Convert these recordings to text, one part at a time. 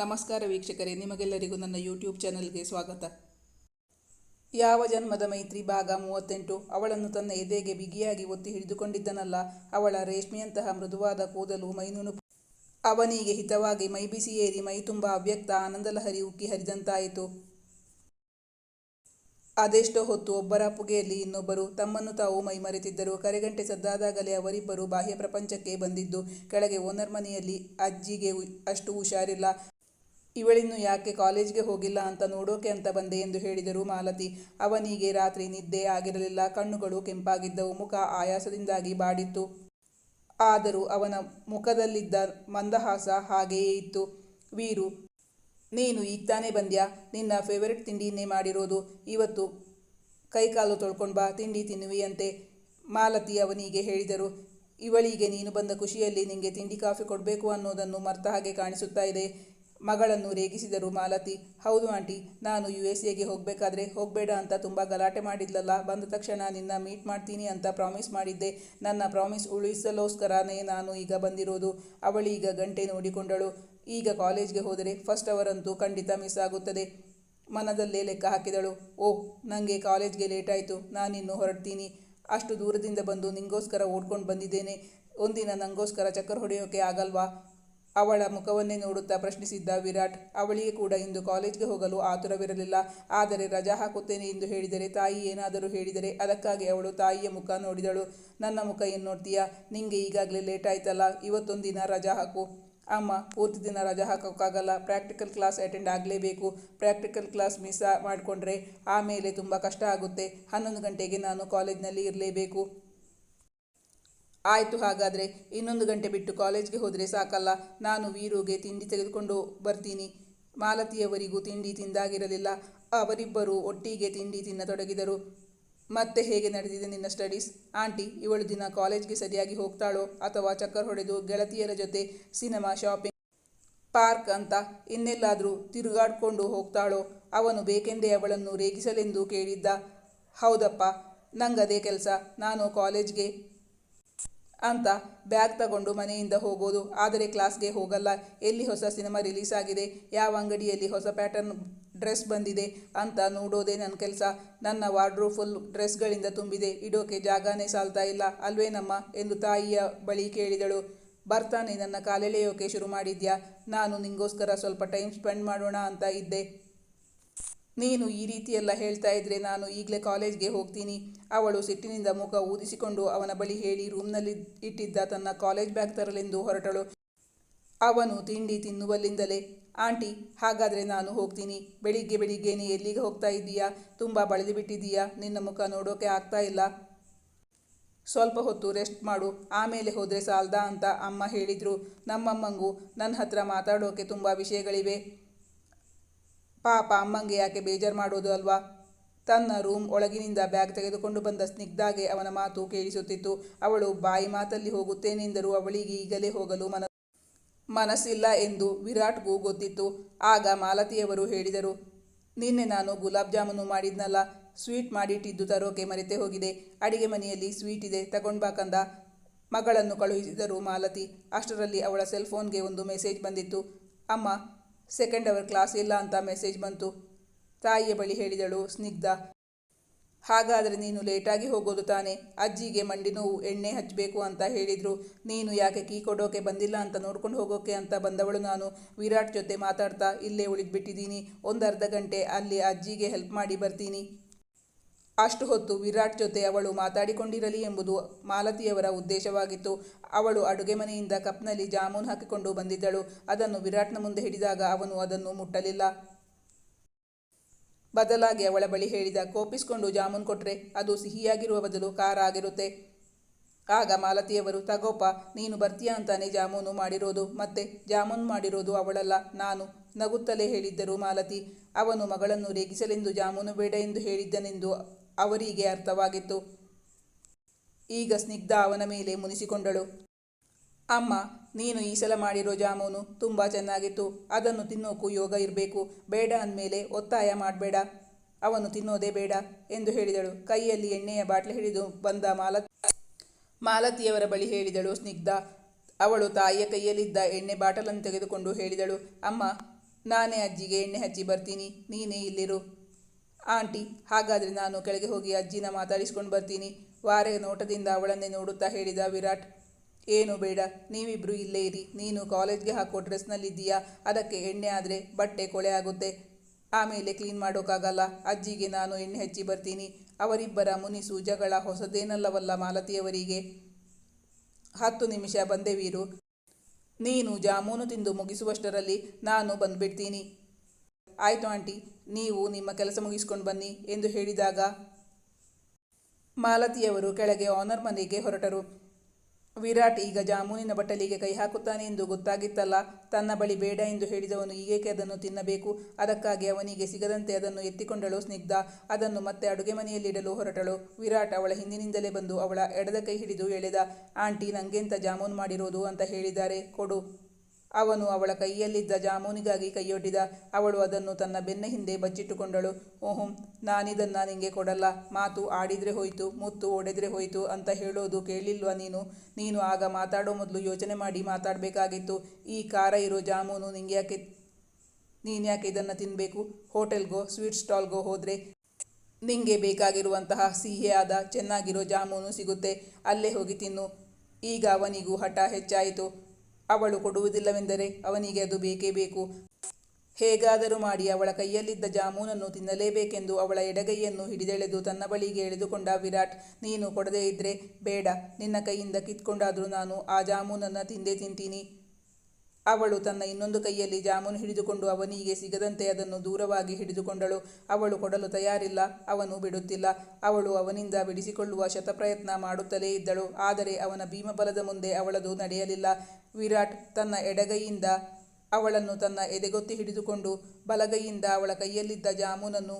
ನಮಸ್ಕಾರ ವೀಕ್ಷಕರೇ, ನಿಮಗೆಲ್ಲರಿಗೂ ನನ್ನ ಯೂಟ್ಯೂಬ್ ಚಾನೆಲ್ಗೆ ಸ್ವಾಗತ. ಯಾವ ಜನ್ಮದ ಮೈತ್ರಿ ಭಾಗ ಮೂವತ್ತೆಂಟು? ಅವಳನ್ನು ತನ್ನ ಎದೆಗೆ ಬಿಗಿಯಾಗಿ ಒತ್ತಿ ಹಿಡಿದುಕೊಂಡಿದ್ದನಲ್ಲ, ಅವಳ ರೇಷ್ಮೆಯಂತಹ ಮೃದುವಾದ ಕೂದಲು ಮೈನುಣು ಅವನಿಗೆ ಹಿತವಾಗಿ ಮೈ ಬಿಸಿ ಏರಿ ಮೈ ತುಂಬ ಅವ್ಯಕ್ತ ಆನಂದಲಹರಿ ಉಕ್ಕಿ ಹರಿದಂತಾಯಿತು. ಅದೆಷ್ಟೋ ಹೊತ್ತು ಒಬ್ಬರ ಪುಗೆಯಲ್ಲಿ ಇನ್ನೊಬ್ಬರು ತಮ್ಮನ್ನು ತಾವು ಮೈ ಮರೆತಿದ್ದರು. ಕರೆಗಂಟೆ ಸದ್ದಾದಾಗಲೇ ಅವರಿಬ್ಬರು ಬಾಹ್ಯ ಪ್ರಪಂಚಕ್ಕೆ ಬಂದಿದ್ದು, ಕೆಳಗೆ ಓನರ್ ಮನೆಯಲ್ಲಿ ಅಜ್ಜಿಗೆ ಅಷ್ಟು ಹುಷಾರಿಲ್ಲ. ಇವಳಿನ್ನು ಯಾಕೆ ಕಾಲೇಜ್ಗೆ ಹೋಗಿಲ್ಲ ಅಂತ ನೋಡೋಕೆ ಅಂತ ಬಂದೆ ಎಂದು ಹೇಳಿದರು ಮಾಲತಿ. ಅವನಿಗೆ ರಾತ್ರಿ ನಿದ್ದೆ ಆಗಿರಲಿಲ್ಲ, ಕಣ್ಣುಗಳು ಕೆಂಪಾಗಿದ್ದವು, ಮುಖ ಆಯಾಸದಿಂದಾಗಿ ಬಾಡಿತ್ತು. ಆದರೂ ಅವನ ಮುಖದಲ್ಲಿದ್ದ ಮಂದಹಾಸ ಹಾಗೆಯೇ ಇತ್ತು. ವೀರು, ನೀನು ಈಗ ತಾನೇ ಬಂದ್ಯಾ? ನಿನ್ನ ಫೇವರೆಟ್ ತಿಂಡಿಯನ್ನೇ ಮಾಡಿರೋದು? ಇವತ್ತು ಕೈಕಾಲು ತೊಳ್ಕೊಂಡು ಬಾ, ತಿಂಡಿ ತಿನ್ನುವಿಯಂತೆ ಮಾಲತಿ ಅವನಿಗೆ ಹೇಳಿದರು, ಇವಳಿಗೆ ನೀನು ಬಂದ ಖುಷಿಯಲ್ಲಿ ನಿಂಗೆ ತಿಂಡಿ ಕಾಫಿ ಕೊಡಬೇಕು ಅನ್ನೋದನ್ನು ಮರ್ತ ಹಾಗೆ ಕಾಣಿಸುತ್ತಾ ಇದೆ. ಮಗಳನ್ನು ರೇಗಿಸಿದರು, ಮಾಲತಿ, ಹೌದು ಆಂಟಿ, ನಾನು ಯು ಎಸ್ ಎಗೆ ಹೋಗಬೇಕಾದ್ರೆ ಹೋಗಬೇಡ ಅಂತ ತುಂಬ ಗಲಾಟೆ ಮಾಡಿದ್ಲಲ್ಲ, ಬಂದ ತಕ್ಷಣ ನಿನ್ನ ಮೀಟ್ ಮಾಡ್ತೀನಿ ಅಂತ ಪ್ರಾಮಿಸ್ ಮಾಡಿದ್ದೆ. ನನ್ನ ಪ್ರಾಮಿಸ್ ಉಳಿಸಲೋಸ್ಕರನೇ ನಾನು ಈಗ ಬಂದಿರೋದು. ಅವಳೀಗ ಗಂಟೆ ನೋಡಿಕೊಂಡಳು. ಈಗ ಕಾಲೇಜ್ಗೆ ಹೋದರೆ ಫಸ್ಟ್ ಅವರಂತೂ ಖಂಡಿತ ಮಿಸ್ ಆಗುತ್ತದೆ. ಮನದಲ್ಲೇ ಲೆಕ್ಕ ಹಾಕಿದಳು. ಓಹ್ ನನಗೆ ಕಾಲೇಜ್ಗೆ ಲೇಟ್ ಆಯಿತು ನಾನಿನ್ನು ಹೊರಡ್ತೀನಿ. ಅಷ್ಟು ದೂರದಿಂದ ಬಂದು ನಿಂಗೋಸ್ಕರ ಓಡ್ಕೊಂಡು ಬಂದಿದ್ದೇನೆ. ಒಂದಿನ ನನಗೋಸ್ಕರ ಚಕ್ಕರ್ ಹೊಡೆಯೋಕೆ ಆಗಲ್ವಾ? ಅವಳ ಮುಖವನ್ನೇ ನೋಡುತ್ತಾ ಪ್ರಶ್ನಿಸಿದ್ದ ವಿರಾಟ್, ಅವಳಿಗೆ ಕೂಡ ಇಂದು ಕಾಲೇಜ್ಗೆ ಹೋಗಲು ಆತುರವಿರಲಿಲ್ಲ. ಆದರೆ ರಜಾ ಹಾಕುತ್ತೇನೆ ಎಂದು ಹೇಳಿದರೆ ತಾಯಿ ಏನಾದರೂ ಹೇಳಿದರೆ ಅದಕ್ಕಾಗಿ ಅವಳು ತಾಯಿಯ ಮುಖ ನೋಡಿದಳು. ನನ್ನ ಮುಖ ಏನು ನೋಡ್ತೀಯಾ? ನಿಂಗೆ ಈಗಾಗಲೇ ಲೇಟ್ ಆಯ್ತಲ್ಲ. ದಿನ ರಜಾ ಹಾಕು. ಅಮ್ಮ, ಪೂರ್ತಿ ದಿನ ರಜಾ ಹಾಕೋಕ್ಕಾಗಲ್ಲ. ಪ್ರಾಕ್ಟಿಕಲ್ ಕ್ಲಾಸ್ ಅಟೆಂಡ್ ಆಗಲೇಬೇಕು. ಪ್ರಾಕ್ಟಿಕಲ್ ಕ್ಲಾಸ್ ಮಿಸ್ ಮಾಡಿಕೊಂಡ್ರೆ ಆಮೇಲೆ ತುಂಬ ಕಷ್ಟ ಆಗುತ್ತೆ. ಹನ್ನೊಂದು ಗಂಟೆಗೆ ನಾನು ಕಾಲೇಜ್ನಲ್ಲಿ ಇರಲೇಬೇಕು. ಆಯಿತು ಹಾಗಾದರೆ ಇನ್ನೊಂದು ಗಂಟೆ ಬಿಟ್ಟು ಕಾಲೇಜ್ಗೆ ಹೋದರೆ ಸಾಕಲ್ಲ. ನಾನು ವೀರುಗೆ ತಿಂಡಿ ತೆಗೆದುಕೊಂಡು ಬರ್ತೀನಿ. ಮಾಲತಿಯವರಿಗೂ ತಿಂಡಿ ತಿಂದಾಗಿರಲಿಲ್ಲ. ಅವರಿಬ್ಬರು ಒಟ್ಟಿಗೆ ತಿಂಡಿ ತಿನ್ನತೊಡಗಿದರು ಮತ್ತೆ ಹೇಗೆ ನಡೆದಿದೆ ನಿನ್ನ ಸ್ಟಡೀಸ್? ಆಂಟಿ, ಇವಳು ದಿನ ಕಾಲೇಜ್ಗೆ ಸರಿಯಾಗಿ ಹೋಗ್ತಾಳೋ ಅಥವಾ ಚಕ್ಕರ್ ಹೊಡೆದು ಗೆಳತಿಯರ ಜೊತೆ ಸಿನಿಮಾ ಶಾಪಿಂಗ್? ಪಾರ್ಕ್ ಅಂತ ಇನ್ನೆಲ್ಲಾದರೂ ತಿರುಗಾಡ್ಕೊಂಡು ಹೋಗ್ತಾಳೋ? ಅವನು ಬೇಕೆಂದೇ ಅವಳನ್ನು ರೇಗಿಸಲೆಂದು ಕೇಳಿದ್ದ. ಹೌದಪ್ಪ, ನಂಗದೇ ಕೆಲಸ. ನಾನು ಕಾಲೇಜ್ಗೆ ಅಂತ ಬ್ಯಾಗ್ ತಗೊಂಡು ಮನೆಯಿಂದ ಹೋಗೋದು. ಆದರೆ ಕ್ಲಾಸ್ಗೆ ಹೋಗಲ್ಲ. ಎಲ್ಲಿ ಹೊಸ ಸಿನಿಮಾ ರಿಲೀಸ್ ಆಗಿದೆ ಯಾವ ಅಂಗಡಿಯಲ್ಲಿ ಹೊಸ ಪ್ಯಾಟರ್ನ್ ಡ್ರೆಸ್ ಬಂದಿದೆ ಅಂತ ನೋಡೋದೇ ನನ್ನ ಕೆಲಸ. ನನ್ನ ವಾರ್ಡ್ರೋ ಫುಲ್ ಡ್ರೆಸ್ಗಳಿಂದ ತುಂಬಿದೆ. ಇಡೋಕೆ ಜಾಗನೇ ಸಾಲ್ತಾ ಇಲ್ಲ. ಅಲ್ವೇನಮ್ಮ ಎಂದು ತಾಯಿಯ ಬಳಿ ಕೇಳಿದಳು. ಬರ್ತಾನೆ ನನ್ನ ಕಾಲೆಳೆಯೋಕೆ ಶುರು ಮಾಡಿದ್ಯಾ? ನಾನು ನಿಂಗೋಸ್ಕರ ಸ್ವಲ್ಪ ಟೈಮ್ ಸ್ಪೆಂಡ್ ಮಾಡೋಣ ಅಂತ ಇದ್ದೆ. ನೀನು ಈ ರೀತಿಯೆಲ್ಲ ಹೇಳ್ತಾ ಇದ್ರೆ ನಾನು ಈಗಲೇ ಕಾಲೇಜ್ಗೆ ಹೋಗ್ತೀನಿ. ಅವಳು ಸಿಟ್ಟಿನಿಂದ ಮುಖ ಊದಿಸಿಕೊಂಡು ಅವನ ಬಳಿ ಹೇಳಿ ರೂಮ್ನಲ್ಲಿ ಇಟ್ಟಿದ್ದ ತನ್ನ ಕಾಲೇಜ್ ಬ್ಯಾಗ್ ತರಲೆಂದು ಹೊರಟಳು. ಅವನು ತಿಂಡಿ ತಿನ್ನುವಲ್ಲಿಂದಲೇ, ಆಂಟಿ, ಹಾಗಾದರೆ ನಾನು ಹೋಗ್ತೀನಿ. ಬೆಳಿಗ್ಗೆ ಬೆಳಿಗ್ಗೆನೇ ಎಲ್ಲಿಗೆ ಹೋಗ್ತಾ ಇದ್ದೀಯಾ? ತುಂಬ ಬಳಿದು ಬಿಟ್ಟಿದ್ದೀಯಾ? ನಿನ್ನ ಮುಖ ನೋಡೋಕೆ ಆಗ್ತಾ ಇಲ್ಲ. ಸ್ವಲ್ಪ ಹೊತ್ತು ರೆಸ್ಟ್ ಮಾಡು. ಆಮೇಲೆ ಹೋದರೆ ಸಾಲ್ದಾ? ಅಂತ ಅಮ್ಮ ಹೇಳಿದರು. ನಮ್ಮಮ್ಮಂಗೂ ನನ್ನ ಹತ್ರ ಮಾತಾಡೋಕೆ ತುಂಬ ವಿಷಯಗಳಿವೆ. ಪಾಪ ಅಮ್ಮಂಗೆ ಯಾಕೆ ಬೇಜಾರು ಮಾಡೋದು ಅಲ್ವಾ? ತನ್ನ ರೂಮ್ ಒಳಗಿನಿಂದ ಬ್ಯಾಗ್ ತೆಗೆದುಕೊಂಡು ಬಂದ ಸ್ನಿಗ್ಧಾಗೆ ಅವನ ಮಾತು ಕೇಳಿಸುತ್ತಿತ್ತು. ಅವಳು ಬಾಯಿ ಮಾತಲ್ಲಿ ಹೋಗುತ್ತೇನೆಂದರೂ ಅವಳಿಗೆ ಈಗಲೇ ಹೋಗಲು ಮನ ಮನಸ್ಸಿಲ್ಲ ಎಂದು ವಿರಾಟ್ಗೂ ಗೊತ್ತಿತ್ತು. ಆಗ ಮಾಲತಿಯವರು ಹೇಳಿದರು, ನಿನ್ನೆ ನಾನು ಗುಲಾಬ್ ಜಾಮೂನು ಮಾಡಿದ್ನಲ್ಲ, ಸ್ವೀಟ್ ಮಾಡಿಟ್ಟಿದ್ದು ತರೋಕೆ ಮರೆತೇ ಹೋಗಿದೆ. ಅಡಿಗೆ ಮನೆಯಲ್ಲಿ ಸ್ವೀಟ್ ಇದೆ ತಗೊಂಡ್ಬಾಕಂದ ಮಗಳನ್ನು ಕಳುಹಿಸಿದರು ಮಾಲತಿ. ಅಷ್ಟರಲ್ಲಿ ಅವಳ ಸೆಲ್ಫೋನ್ಗೆ ಒಂದು ಮೆಸೇಜ್ ಬಂದಿತ್ತು, ಅಮ್ಮ ಸೆಕೆಂಡ್ ಅವರ್ ಕ್ಲಾಸ್ ಇಲ್ಲ ಅಂತ ಮೆಸೇಜ್ ಬಂತು. ತಾಯಿಯ ಬಳಿ ಹೇಳಿದಳು, ಸ್ನಿಗ್ಧ, ಹಾಗಾದರೆ ನೀನು ಲೇಟಾಗಿ ಹೋಗೋದು ತಾನೆ? ಅಜ್ಜಿಗೆ ಮಂಡಿ ನೋವು, ಎಣ್ಣೆ ಹಚ್ಚಬೇಕು ಅಂತ ಹೇಳಿದರು. ನೀನು ಯಾಕೆ ಕೀ ಕೊಡೋಕೆ ಬಂದಿಲ್ಲ ಅಂತ ನೋಡ್ಕೊಂಡು ಹೋಗೋಕೆ ಅಂತ ಬಂದವಳು ನಾನು. ವಿರಾಟ್ ಜೊತೆ ಮಾತಾಡ್ತಾ ಇಲ್ಲೇ ಉಳಿದ್ಬಿಟ್ಟಿದ್ದೀನಿ. ಒಂದು ಅರ್ಧ ಗಂಟೆ ಅಲ್ಲಿ ಅಜ್ಜಿಗೆ ಹೆಲ್ಪ್ ಮಾಡಿ ಬರ್ತೀನಿ. ಅಷ್ಟು ಹೊತ್ತು ವಿರಾಟ್ ಜೊತೆ ಅವಳು ಮಾತಾಡಿಕೊಂಡಿರಲಿ ಎಂಬುದು ಮಾಲತಿಯವರ ಉದ್ದೇಶವಾಗಿತ್ತು. ಅವಳು ಅಡುಗೆ ಮನೆಯಿಂದ ಕಪ್ನಲ್ಲಿ ಜಾಮೂನ್ ಹಾಕಿಕೊಂಡು ಬಂದಿದ್ದಳು. ಅದನ್ನು ವಿರಾಟ್ನ ಮುಂದೆ ಹಿಡಿದಾಗ ಅವನು ಅದನ್ನು ಮುಟ್ಟಲಿಲ್ಲ. ಬದಲಾಗಿ ಅವಳ ಬಳಿ ಹೇಳಿದ, ಕೋಪಿಸ್ಕೊಂಡು ಜಾಮೂನ್ ಕೊಟ್ಟರೆ ಅದು ಸಿಹಿಯಾಗಿರುವ ಬದಲು ಖಾರ ಆಗಿರುತ್ತೆ. ಆಗ ಮಾಲತಿಯವರು, ತಗೋಪ, ನೀನು ಬರ್ತೀಯಾ ಅಂತಾನೆ ಜಾಮೂನು ಮಾಡಿರೋದು. ಮತ್ತೆ ಜಾಮೂನ್ ಮಾಡಿರೋದು ಅವಳಲ್ಲ, ನಾನು, ನಗುತ್ತಲೇ ಹೇಳಿದ್ದರು ಮಾಲತಿ. ಅವನು ಮಗಳನ್ನು ರೇಗಿಸಲೆಂದು ಜಾಮೂನು ಬೇಡ ಎಂದು ಹೇಳಿದ್ದನೆಂದು ಅವರಿಗೆ ಅರ್ಥವಾಗಿತ್ತು. ಈಗ ಸ್ನಿಗ್ಧ ಅವನ ಮೇಲೆ ಮುನಿಸಿಕೊಂಡಳು. ಅಮ್ಮ, ನೀನು ಈ ಸಲ ಮಾಡಿರೋ ಜಾಮೂನು ತುಂಬ ಚೆನ್ನಾಗಿತ್ತು. ಅದನ್ನು ತಿನ್ನೋಕ್ಕೂ ಯೋಗ ಇರಬೇಕು. ಬೇಡ ಅಂದಮೇಲೆ ಒತ್ತಾಯ ಮಾಡಬೇಡ. ಅವನು ತಿನ್ನೋದೇ ಬೇಡ ಎಂದು ಹೇಳಿದಳು. ಕೈಯಲ್ಲಿ ಎಣ್ಣೆಯ ಬಾಟ್ಲಿ ಹಿಡಿದು ಬಂದ ಮಾಲತಿ, ಮಾಲತಿಯವರ ಬಳಿ ಹೇಳಿದಳು ಸ್ನಿಗ್ಧ. ಅವಳು ತಾಯಿಯ ಕೈಯಲ್ಲಿದ್ದ ಎಣ್ಣೆ ಬಾಟಲನ್ನು ತೆಗೆದುಕೊಂಡು ಹೇಳಿದಳು. ಅಮ್ಮ, ನಾನೇ ಅಜ್ಜಿಗೆ ಎಣ್ಣೆ ಹಚ್ಚಿ ಬರ್ತೀನಿ. ನೀನೇ ಇಲ್ಲಿರು. ಆಂಟಿ, ಹಾಗಾದರೆ ನಾನು ಕೆಳಗೆ ಹೋಗಿ ಅಜ್ಜಿನ ಮಾತಾಡಿಸ್ಕೊಂಡು ಬರ್ತೀನಿ. ವಾರೆ ನೋಟದಿಂದ ಅವಳನ್ನೇ ನೋಡುತ್ತಾ ಹೇಳಿದ ವಿರಾಟ್. ಏನು ಬೇಡ ನೀವಿಬ್ಬರು ಇಲ್ಲೇ ಇರಿ. ನೀನು ಕಾಲೇಜ್ಗೆ ಹಾಕೋ ಡ್ರೆಸ್ನಲ್ಲಿದ್ದೀಯಾ? ಅದಕ್ಕೆ ಎಣ್ಣೆ ಆದರೆ ಬಟ್ಟೆ ಕೊಳೆ ಆಗುತ್ತೆ. ಆಮೇಲೆ ಕ್ಲೀನ್ ಮಾಡೋಕ್ಕಾಗಲ್ಲ. ಅಜ್ಜಿಗೆ ನಾನು ಎಣ್ಣೆ ಹಚ್ಚಿ ಬರ್ತೀನಿ. ಅವರಿಬ್ಬರ ಮುನಿಸು ಜಗಳ ಹೊಸದೇನಲ್ಲವಲ್ಲ ಮಾಲತಿಯವರಿಗೆ? ಹತ್ತು ನಿಮಿಷ ಬಂದೆ ವೀರು. ನೀನು ಜಾಮೂನು ತಿಂದು ಮುಗಿಸುವಷ್ಟರಲ್ಲಿ ನಾನು ಬಂದ್ಬಿಡ್ತೀನಿ. ಆಯಿತು ಆಂಟಿ, ನೀವು ನಿಮ್ಮ ಕೆಲಸ ಮುಗಿಸ್ಕೊಂಡು ಬನ್ನಿ ಎಂದು ಹೇಳಿದಾಗ ಮಾಲತಿಯವರು ಕೆಳಗೆ ಆನರ್ ಮನೆಗೆ ಹೊರಟರು. ವಿರಾಟ್ ಈಗ ಜಾಮೂನಿನ ಬಟ್ಟಲಿಗೆ ಕೈ ಹಾಕುತ್ತಾನೆ ಎಂದು ಗೊತ್ತಾಗಿತ್ತಲ್ಲ, ತನ್ನ ಬಳಿ ಬೇಡ ಎಂದು ಹೇಳಿದವನು ಈಗೇಕೆ ಅದನ್ನು ತಿನ್ನಬೇಕು? ಅದಕ್ಕಾಗಿ ಅವನಿಗೆ ಸಿಗದಂತೆ ಅದನ್ನು ಎತ್ತಿಕೊಂಡಳು ಸ್ನಿಗ್ಧ. ಅದನ್ನು ಮತ್ತೆ ಅಡುಗೆ ಮನೆಯಲ್ಲಿಡಲು ಹೊರಟಳು. ವಿರಾಟ್ ಅವಳ ಹಿಂದಿನಿಂದಲೇ ಬಂದು ಅವಳ ಎಡದ ಕೈ ಹಿಡಿದು ಎಳೆದ, ಆಂಟಿ, ನಂಗೆಂತ ಜಾಮೂನ್ ಮಾಡಿರೋದು? ಅಂತ ಹೇಳಿದ್ದಾರೆ. ಕೊಡು. ಅವನು ಅವಳ ಕೈಯಲ್ಲಿದ್ದ ಜಾಮೂನಿಗಾಗಿ ಕೈಯೊಡ್ಡಿದ. ಅವಳು ಅದನ್ನು ತನ್ನ ಬೆನ್ನ ಹಿಂದೆ ಬಚ್ಚಿಟ್ಟುಕೊಂಡಳು. ಓಹಂ, ನಾನಿದನ್ನು ನಿಂಗೆ ಕೊಡಲ್ಲ. ಮಾತು ಆಡಿದ್ರೆ ಹೋಯಿತು, ಮುತ್ತು ಒಡೆದ್ರೆ ಹೋಯಿತು ಅಂತ ಹೇಳೋದು ಕೇಳಿಲ್ವಾ ನೀನು? ನೀನು ಆಗ ಮಾತಾಡೋ ಮೊದಲು ಯೋಚನೆ ಮಾಡಿ ಮಾತಾಡಬೇಕಾಗಿತ್ತು. ಈ ಖಾರ ಇರೋ ಜಾಮೂನು ನಿಂಗೆ ಯಾಕೆ ನೀನ್ಯಾಕೆ ಇದನ್ನು ತಿನ್ನಬೇಕು ಹೋಟೆಲ್ಗೋ, ಸ್ವೀಟ್ ಸ್ಟಾಲ್ಗೋ ಹೋದರೆ ನಿಂಗೆ ಬೇಕಾಗಿರುವಂತಹ ಸಿಹಿಯಾದ, ಚೆನ್ನಾಗಿರೋ ಜಾಮೂನು ಸಿಗುತ್ತೆ. ಅಲ್ಲೇ ಹೋಗಿ ತಿನ್ನು. ಈಗ ಅವನಿಗೂ ಹಠ ಹೆಚ್ಚಾಯಿತು. ಅವಳು ಕೊಡುವುದಿಲ್ಲವೆಂದರೆ ಅವನಿಗೆ ಅದು ಬೇಕೇ ಬೇಕು. ಹೇಗಾದರೂ ಮಾಡಿ ಅವಳ ಕೈಯಲ್ಲಿದ್ದ ಜಾಮೂನನ್ನು ತಿನ್ನಲೇಬೇಕೆಂದು ಅವಳ ಎಡಗೈಯನ್ನು ಹಿಡಿದೆಳೆದು ತನ್ನ ಬಳಿಗೆ ಎಳೆದುಕೊಂಡ ವಿರಾಟ್, ನೀನು ಕೊಡದೇ ಇದ್ರೆ ಬೇಡ, ನಿನ್ನ ಕೈಯಿಂದ ಕಿತ್ಕೊಂಡಾದರೂ ನಾನು ಆ ಜಾಮೂನನ್ನು ತಿಂದೇ ತಿಂತೀನಿ. ಅವಳು ತನ್ನ ಇನ್ನೊಂದು ಕೈಯಲ್ಲಿ ಜಾಮೂನು ಹಿಡಿದುಕೊಂಡು ಅವನಿಗೆ ಸಿಗದಂತೆ ಅದನ್ನು ದೂರವಾಗಿ ಹಿಡಿದುಕೊಂಡಳು. ಅವಳು ಕೊಡಲು ತಯಾರಿಲ್ಲ, ಅವನು ಬಿಡುತ್ತಿಲ್ಲ. ಅವಳು ಅವನಿಂದ ಬಿಡಿಸಿಕೊಳ್ಳುವ ಶತಪ್ರಯತ್ನ ಮಾಡುತ್ತಲೇ ಇದ್ದಳು. ಆದರೆ ಅವನ ಭೀಮಬಲದ ಮುಂದೆ ಅವಳದು ನಡೆಯಲಿಲ್ಲ. ವಿರಾಟ್ ತನ್ನ ಎಡಗೈಯಿಂದ ಅವಳನ್ನು ತನ್ನ ಎದೆಗೊತ್ತಿ ಹಿಡಿದುಕೊಂಡು ಬಲಗೈಯಿಂದ ಅವಳ ಕೈಯಲ್ಲಿದ್ದ ಜಾಮೂನನ್ನು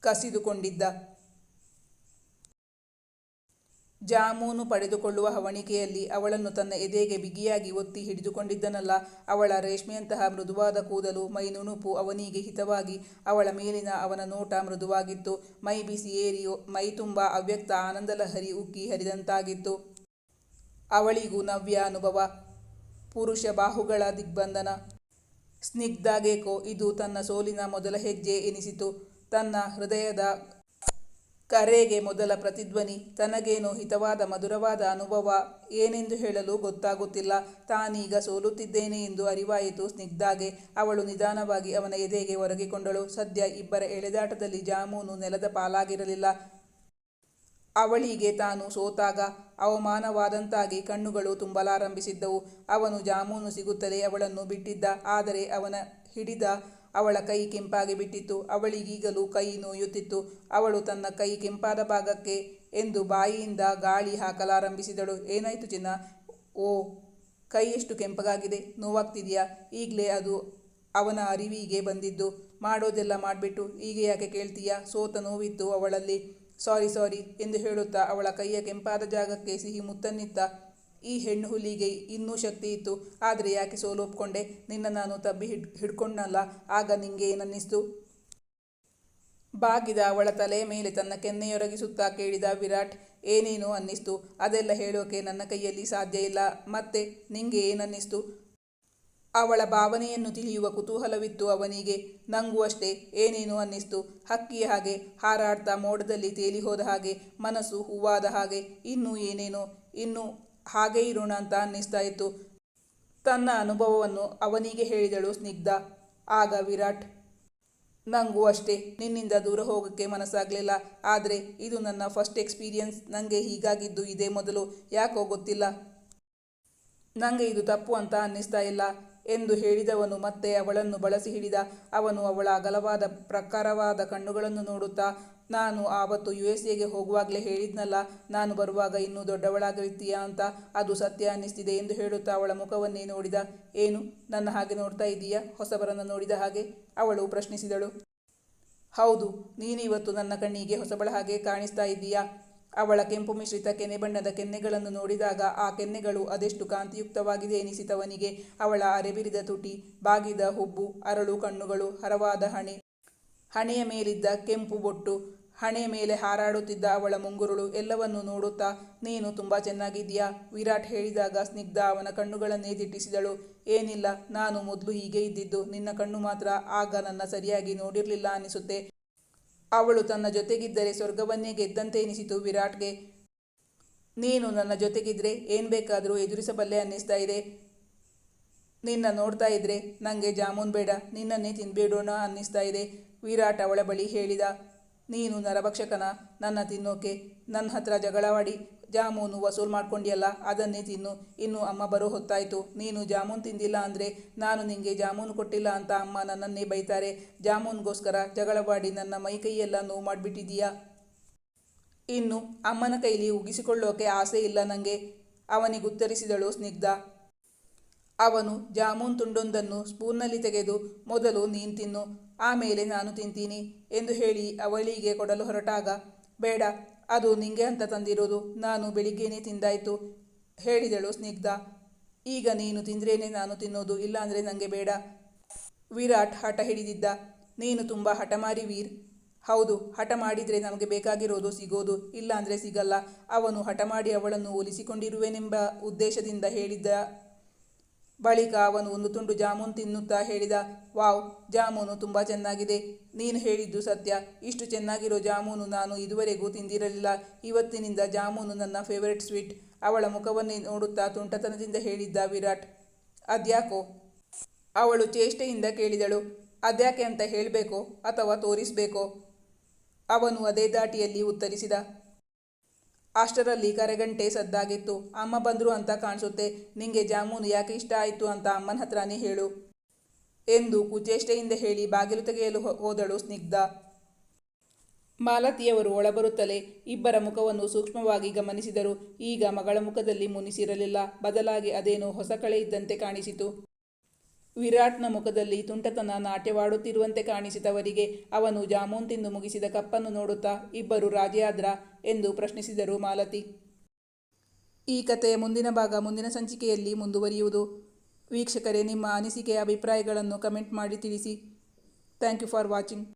ಕಸಿದುಕೊಂಡಿದ್ದ. ಜಾಮೂನು ಪಡೆದುಕೊಳ್ಳುವ ಹವಣಿಕೆಯಲ್ಲಿ ಅವಳನ್ನು ತನ್ನ ಎದೆಗೆ ಬಿಗಿಯಾಗಿ ಒತ್ತಿ ಹಿಡಿದುಕೊಂಡಿದ್ದನಲ್ಲ, ಅವಳ ರೇಷ್ಮೆಯಂತಹ ಮೃದುವಾದ ಕೂದಲು, ಮೈ ನುಣುಪು ಅವನಿಗೆ ಹಿತವಾಗಿ ಅವಳ ಮೇಲಿನ ಅವನ ನೋಟ ಮೃದುವಾಗಿತ್ತು. ಮೈ ಬಿಸಿ ಏರಿ ಮೈ ತುಂಬ ಅವ್ಯಕ್ತ ಆನಂದಲಹರಿ ಉಕ್ಕಿ ಹರಿದಂತಾಗಿತ್ತು. ಅವಳಿಗೂ ನವ್ಯ ಅನುಭವ. ಪುರುಷ ಬಾಹುಗಳ ದಿಗ್ಬಂಧನ. ಸ್ನಿಗ್ಧಾಗೇಕೋ, ಇದು ತನ್ನ ಸೋಲಿನ ಮೊದಲ ಹೆಜ್ಜೆ ಎನಿಸಿತು. ತನ್ನ ಹೃದಯದ ಕರೆಗೆ ಮೊದಲ ಪ್ರತಿಧ್ವನಿ, ತನಗೇನು ಹಿತವಾದ ಮಧುರವಾದ ಅನುಭವ ಏನೆಂದು ಹೇಳಲು ಗೊತ್ತಾಗುತ್ತಿಲ್ಲ. ತಾನೀಗ ಸೋಲುತ್ತಿದ್ದೇನೆ ಎಂದು ಅರಿವಾಯಿತು ಸ್ನಿಗ್ಧಾಗೆ. ಅವಳು ನಿಧಾನವಾಗಿ ಅವನ ಎದೆಗೆ ಒರಗಿಕೊಂಡಳು ಸದ್ಯ ಇಬ್ಬರ ಎಳೆದಾಟದಲ್ಲಿ ಜಾಮೂನು ನೆಲದ ಪಾಲಾಗಿರಲಿಲ್ಲ. ಅವಳಿಗೆ ತಾನು ಸೋತಾಗ ಅವಮಾನವಾದಂತಾಗಿ ಕಣ್ಣುಗಳು ತುಂಬಲಾರಂಭಿಸಿದ್ದವು. ಅವನು ಜಾಮೂನು ಸಿಗುತ್ತದೆ ಅವಳನ್ನು ಬಿಟ್ಟಿದ್ದ, ಆದರೆ ಅವನ ಹಿಡಿದ ಅವಳ ಕೈ ಕೆಂಪಾಗಿ ಬಿಟ್ಟಿತ್ತು ಅವಳಿಗೀಗಲೂ ಕೈ ನೋಯುತ್ತಿತ್ತು. ಅವಳು ತನ್ನ ಕೈ ಕೆಂಪಾದ ಭಾಗಕ್ಕೆ ಎಂದು ಬಾಯಿಯಿಂದ ಗಾಳಿ ಹಾಕಲಾರಂಭಿಸಿದಳು. ಏನಾಯಿತು ಚಿನ್ನ? ಓ, ಕೈ ಎಷ್ಟು ಕೆಂಪಗಾಗಿದೆ ನೋವಾಗ್ತಿದೆಯಾ? ಈಗಲೇ ಅದು ಅವನ ಅರಿವಿಗೆ ಬಂದಿದ್ದು. ಮಾಡೋದೆಲ್ಲ ಮಾಡಿಬಿಟ್ಟು ಈಗ ಯಾಕೆ ಕೇಳ್ತೀಯಾ? ಸೋತ ನೋವಿತ್ತು ಅವಳಲ್ಲಿ. ಸಾರಿ ಸಾರಿ ಎಂದು ಹೇಳುತ್ತಾ ಅವಳ ಕೈಯ ಕೆಂಪಾದ ಜಾಗಕ್ಕೆ ಸಿಹಿ ಮುತ್ತನ್ನಿತ್ತ ಈ ಹೆಣ್ಣು ಹುಲಿಗೆ ಇನ್ನೂ ಶಕ್ತಿ ಇತ್ತು. ಆದರೆ ಯಾಕೆ ಸೋಲು ಒಪ್ಕೊಂಡೆ ನಿನ್ನ ನಾನು ತಬ್ಬಿ ಹಿಡ್, ಹಿಡ್ಕೊಂಡಲ್ಲ. ಆಗ ನಿಂಗೆ ಏನನ್ನಿಸ್ತು? ಬಾಗಿದ ಅವಳ ತಲೆ ಮೇಲೆ ತನ್ನ ಕೆನ್ನೆಯೊರಗಿಸುತ್ತಾ ಕೇಳಿದ ವಿರಾಟ್ ಏನೇನು ಅನ್ನಿಸ್ತು. ಅದೆಲ್ಲ ಹೇಳೋಕೆ ನನ್ನ ಕೈಯಲ್ಲಿ ಸಾಧ್ಯ ಇಲ್ಲ. ಮತ್ತೆ ನಿಂಗೆ ಏನನ್ನಿಸ್ತು? ಅವಳ ಭಾವನೆಯನ್ನು ತಿಳಿಯುವ ಕುತೂಹಲವಿತ್ತು ಅವನಿಗೆ. ನಂಗೂ ಅಷ್ಟೇ. ಏನೇನು ಅನ್ನಿಸ್ತು. ಹಕ್ಕಿಯ ಹಾಗೆ ಹಾರಾಡ್ತಾ ಮೋಡದಲ್ಲಿ ತೇಲಿ ಹೋದ ಹಾಗೆ, ಮನಸ್ಸು ಹೂವಾದ ಹಾಗೆ. ಇನ್ನೂ ಏನೇನೋ? ಇನ್ನೂ ಹಾಗೇ ಇರೋಣ ಅಂತ ಅನ್ನಿಸ್ತಾ ಇತ್ತು. ತನ್ನ ಅನುಭವವನ್ನು ಅವನಿಗೆ ಹೇಳಿದಳು ಸ್ನಿಗ್ಧ. ಆಗ ವಿರಾಟ್, ನಂಗೂ ಅಷ್ಟೇ. ನಿನ್ನಿಂದ ದೂರ ಹೋಗೋಕ್ಕೆ ಮನಸ್ಸಾಗಲಿಲ್ಲ. ಆದರೆ ಇದು ನನ್ನ ಫಸ್ಟ್ ಎಕ್ಸ್ಪೀರಿಯನ್ಸ್. ನನಗೆ ಹೀಗಾಗಿದ್ದು ಇದೇ ಮೊದಲು. ಯಾಕೋ ಗೊತ್ತಿಲ್ಲ. ನನಗೆ ಇದು ತಪ್ಪು ಅಂತ ಅನ್ನಿಸ್ತಾ ಇಲ್ಲ. ಎಂದು ಹೇಳಿದವನು ಮತ್ತೆ ಅವಳನ್ನು ಬಳಸಿ ಹಿಡಿದ ಅವನು ಅವಳ ಅಗಲವಾದ ಪ್ರಕಾರವಾದ ಕಣ್ಣುಗಳನ್ನು ನೋಡುತ್ತಾ, ನಾನು ಆವತ್ತು ಯು ಎಸ್ ಎಗೆ ಹೋಗುವಾಗಲೇ ಹೇಳಿದ್ನಲ್ಲ, ನಾನು ಬರುವಾಗ ಇನ್ನೂ ದೊಡ್ಡವಳಾಗಿರ್ತೀಯ ಅಂತ ಅದು ಸತ್ಯ ಅನ್ನಿಸ್ತಿದೆ ಎಂದು ಹೇಳುತ್ತಾ ಅವಳ ಮುಖವನ್ನೇ ನೋಡಿದ. ಏನು, ನನ್ನ ಹಾಗೆ ನೋಡ್ತಾ ಇದ್ದೀಯಾ? ಹೊಸಬರನ್ನು ನೋಡಿದ ಹಾಗೆ? ಅವಳು ಪ್ರಶ್ನಿಸಿದಳು. ಹೌದು ನೀನಿವತ್ತು ನನ್ನ ಕಣ್ಣಿಗೆ ಹೊಸಬಳ ಹಾಗೆ ಕಾಣಿಸ್ತಾ ಇದ್ದೀಯಾ? ಅವಳ ಕೆಂಪು ಮಿಶ್ರಿತ ಕೆನೆ ಬಣ್ಣದ ಕೆನ್ನೆಗಳನ್ನು ನೋಡಿದಾಗ ಆ ಕೆನ್ನೆಗಳು ಅದೆಷ್ಟು ಕಾಂತಿಯುಕ್ತವಾಗಿದೆ ಎನಿಸಿತವನಿಗೆ ಅವಳ ಅರೆಬಿರಿದ ತುಟಿ, ಬಾಗಿದ ಹುಬ್ಬು, ಅರಳು ಕಣ್ಣುಗಳು, ಹರವಾದ ಹಣೆ. ಹಣೆಯ ಮೇಲಿದ್ದ ಕೆಂಪು ಬೊಟ್ಟು ಹಣೆ ಮೇಲೆ ಹಾರಾಡುತ್ತಿದ್ದ ಅವಳ ಮುಂಗುರುಳು ಎಲ್ಲವನ್ನೂ ನೋಡುತ್ತಾ, ನೀನು ತುಂಬ ಚೆನ್ನಾಗಿದ್ದೀಯಾ? ವಿರಾಟ್ ಹೇಳಿದಾಗ ಸ್ನಿಗ್ಧ ಅವನ ಕಣ್ಣುಗಳನ್ನೇ ದಿಟ್ಟಿಸಿದಳು ಏನಿಲ್ಲ, ನಾನು ಮೊದಲು ಹೀಗೆ ಇದ್ದಿದ್ದು, ನಿನ್ನ ಕಣ್ಣು ಮಾತ್ರ ಆಗ ನನ್ನ ಸರಿಯಾಗಿ ನೋಡಿರಲಿಲ್ಲ ಅನಿಸುತ್ತೆ. ಅವಳು ತನ್ನ ಜೊತೆಗಿದ್ದರೆ ಸ್ವರ್ಗವನ್ನೇ ಗೆದ್ದಂತೆ ಎನಿಸಿತು ವಿರಾಟ್ಗೆ. ನೀನು ನನ್ನ ಜೊತೆಗಿದ್ರೆ ಏನು ಬೇಕಾದರೂ ಎದುರಿಸಬಲ್ಲೆ ಅನ್ನಿಸ್ತಾ ಇದೆ. ನಿನ್ನ ನೋಡ್ತಾ ಇದ್ರೆ ನನಗೆ ಜಾಮೂನ್ ಬೇಡ, ನಿನ್ನನ್ನೇ ತಿನ್ಬೇಡೋಣ ಅನ್ನಿಸ್ತಾ ಇದೆ, ವಿರಾಟ್ ಅವಳ ಬಳಿ ಹೇಳಿದ. ನೀನು ನರಭಕ್ಷಕನ, ನನ್ನ ತಿನ್ನೋಕೆ, ನನ್ನ ಹತ್ರ ಜಗಳವಾಡಿ ಜಾಮೂನು ವಸೂಲು ಮಾಡ್ಕೊಂಡಿಯಲ್ಲ, ಅದನ್ನೇ ತಿನ್ನು. ಇನ್ನು ಅಮ್ಮ ಬರೋ ಹೊತ್ತಾಯಿತು. ನೀನು ಜಾಮೂನ್ ತಿಂದಿಲ್ಲ ಅಂದರೆ ನಾನು ನಿಂಗೆ ಜಾಮೂನು ಕೊಟ್ಟಿಲ್ಲ ಅಂತ ಅಮ್ಮ ನನ್ನನ್ನೇ ಬೈತಾರೆ. ಜಾಮೂನ್ಗೋಸ್ಕರ ಜಗಳವಾಡಿ ನನ್ನ ಮೈ ಕೈಯೆಲ್ಲ ನೋವು ಮಾಡಿಬಿಟ್ಟಿದೀಯಾ? ಇನ್ನು ಅಮ್ಮನ ಕೈಲಿ ಉಗಿಸಿಕೊಳ್ಳೋಕೆ ಆಸೆ ಇಲ್ಲ ನನಗೆ ಅವನಿಗುತ್ತರಿಸಿದಳು ಸ್ನಿಗ್ಧ. ಅವನು ಜಾಮೂನ್ ತುಂಡೊಂದನ್ನು ಸ್ಪೂನ್ನಲ್ಲಿ ತೆಗೆದು, ಮೊದಲು ನೀನು ತಿನ್ನು, ಆಮೇಲೆ ನಾನು ತಿಂತೀನಿ ಎಂದು ಹೇಳಿ ಅವಳಿಗೆ ಕೊಡಲು ಹೊರಟಾಗ, ಬೇಡ, ಅದು ನಿಂಗೆ ಅಂತ ತಂದಿರೋದು, ನಾನು ಬೆಳಿಗ್ಗೆನೆ ತಿಂದಾಯ್ತು ಹೇಳಿದಳು ಸ್ನಿಗ್ಧ. ಈಗ ನೀನು ತಿಂದ್ರೇನೆ ನಾನು ತಿನ್ನೋದು, ಇಲ್ಲಾಂದರೆ ನನಗೆ ಬೇಡ ವಿರಾಟ್ ಹಠ ಹಿಡಿದಿದ್ದ. ನೀನು ತುಂಬ ಹಠಮಾರಿ ವೀರ್. ಹೌದು, ಹಠ ಮಾಡಿದರೆ ನಮಗೆ ಬೇಕಾಗಿರೋದು ಸಿಗೋದು, ಇಲ್ಲಾಂದರೆ ಸಿಗಲ್ಲ. ಅವನು ಹಠ ಮಾಡಿ ಅವಳನ್ನು ಒಲಿಸಿಕೊಂಡಿರುವೆನೆಂಬ ಉದ್ದೇಶದಿಂದ ಹೇಳಿದ್ದ ಬಳಿಕ ಅವನು ಒಂದು ತುಂಡು ಜಾಮೂನ್ ತಿನ್ನುತ್ತಾ ಹೇಳಿದ, ವಾವ್, ಜಾಮೂನು ತುಂಬ ಚೆನ್ನಾಗಿದೆ. ನೀನು ಹೇಳಿದ್ದು ಸತ್ಯ. ಇಷ್ಟು ಚೆನ್ನಾಗಿರೋ ಜಾಮೂನು ನಾನು ಇದುವರೆಗೂ ತಿಂದಿರಲಿಲ್ಲ. ಇವತ್ತಿನಿಂದ ಜಾಮೂನು ನನ್ನ ಫೇವರೇಟ್ ಸ್ವೀಟ್. ಅವಳ ಮುಖವನ್ನೇ ನೋಡುತ್ತಾ ತುಂಟತನದಿಂದ ಹೇಳಿದ್ದ ವಿರಾಟ್, ಅದ್ಯಾಕೋ? ಅವಳು ಚೇಷ್ಟೆಯಿಂದ ಕೇಳಿದಳು, ಅದ್ಯಾಕೆ ಅಂತ ಹೇಳಬೇಕೋ ಅಥವಾ ತೋರಿಸಬೇಕೋ? ಅವನು ಅದೇ ದಾಟಿಯಲ್ಲಿ ಉತ್ತರಿಸಿದ ಅಷ್ಟರಲ್ಲಿ ಕರೆಗಂಟೆ ಸದ್ದಾಗಿತ್ತು. ಅಮ್ಮ ಬಂದರು ಅಂತ ಕಾಣಿಸುತ್ತೆ. ನಿಂಗೆ ಜಾಮೂನು ಯಾಕೆ ಇಷ್ಟ ಆಯಿತು ಅಂತ ಅಮ್ಮನ ಹತ್ರನೇ ಹೇಳು. ಎಂದು ಕುಚೇಷ್ಟೆಯಿಂದ ಹೇಳಿ ಬಾಗಿಲು ತೆಗೆಯಲು ಹೋದಳು ಸ್ನಿಗ್ಧ. ಮಾಲತಿಯವರು ಒಳಬರುತ್ತಲೇ ಇಬ್ಬರ ಮುಖವನ್ನು ಸೂಕ್ಷ್ಮವಾಗಿ ಗಮನಿಸಿದರು. ಈಗ ಮಗಳ ಮುಖದಲ್ಲಿ ಮುನಿಸಿರಲಿಲ್ಲ. ಬದಲಾಗಿ ಅದೇನೋ ಹೊಸ ಕಳೆ ಇದ್ದಂತೆ ಕಾಣಿಸಿತು. ವಿರಾಟ್ನ ಮುಖದಲ್ಲಿ ತುಂಟತನ ನಾಟ್ಯವಾಡುತ್ತಿರುವಂತೆ ಕಾಣಿಸಿದವರಿಗೆ ಅವನು ಜಾಮೂನ್ ತಿಂದು ಮುಗಿಸಿದ ಕಪ್ಪನ್ನು ನೋಡುತ್ತಾ, ಇಬ್ಬರು ರಾಜಿಯಾದ್ರ ಎಂದು ಪ್ರಶ್ನಿಸಿದರು ಮಾಲತಿ. ಈ ಕಥೆಯ ಮುಂದಿನ ಭಾಗ ಮುಂದಿನ ಸಂಚಿಕೆಯಲ್ಲಿ ಮುಂದುವರಿಯುವುದು. ವೀಕ್ಷಕರೇ, ನಿಮ್ಮ ಅನಿಸಿಕೆಯ ಅಭಿಪ್ರಾಯಗಳನ್ನು ಕಮೆಂಟ್ ಮಾಡಿ ತಿಳಿಸಿ. Thank you for watching.